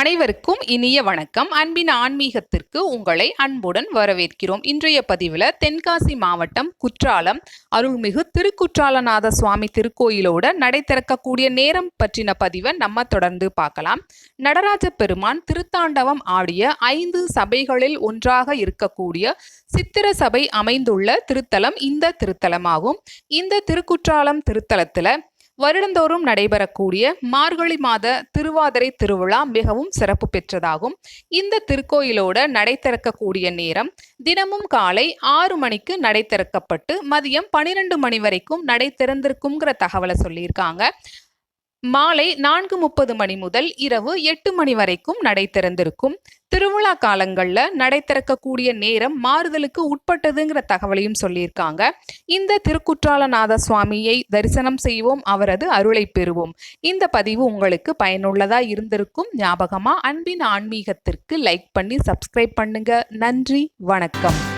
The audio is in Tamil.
அனைவருக்கும் இனிய வணக்கம். அன்பின் ஆன்மீகத்திற்கு உங்களை அன்புடன் வரவேற்கிறோம். இன்றைய பதிவில் தென்காசி மாவட்டம் குற்றாலம் அருள்மிகு திருக்குற்றாலநாத சுவாமி திருக்கோயிலோட நடை திறக்கக்கூடிய நேரம் பற்றின பதிவை நம்ம தொடர்ந்து பார்க்கலாம். நடராஜ பெருமான் திருத்தாண்டவம் ஆடிய ஐந்து சபைகளில் ஒன்றாக இருக்கக்கூடிய சித்திர சபை அமைந்துள்ள திருத்தலம் இந்த திருத்தலமாகும். இந்த திருக்குற்றாலம் திருத்தலத்தில் வருடந்தோறும் நடைபெறக்கூடிய மார்கழி மாத திருவாதிரை திருவிழா மிகவும் சிறப்பு பெற்றதாகும். இந்த திருக்கோயிலோட நடை திறக்கக்கூடிய நேரம் தினமும் காலை ஆறு மணிக்கு நடை திறக்கப்பட்டு மதியம் பனிரெண்டு மணி வரைக்கும் நடை திறந்திருக்குங்கிற தகவலை சொல்லியிருக்காங்க. மாலை நான்கு முப்பது மணி முதல் இரவு எட்டு மணி வரைக்கும் நடை திறந்திருக்கும். திருவிழா காலங்களில் நடை திறக்கக்கூடிய நேரம் மாறுதலுக்கு உட்பட்டதுங்கிற தகவலையும் சொல்லியிருக்காங்க. இந்த திருக்குற்றாலநாத சுவாமியை தரிசனம் செய்வோம் அவரது அருளை பெறுவோம். இந்த பதிவு உங்களுக்கு பயனுள்ளதா இருந்திருக்கும் ஞாபகமா அன்பின் ஆன்மீகத்திற்கு லைக் பண்ணி சப்ஸ்கிரைப் பண்ணுங்க. நன்றி வணக்கம்.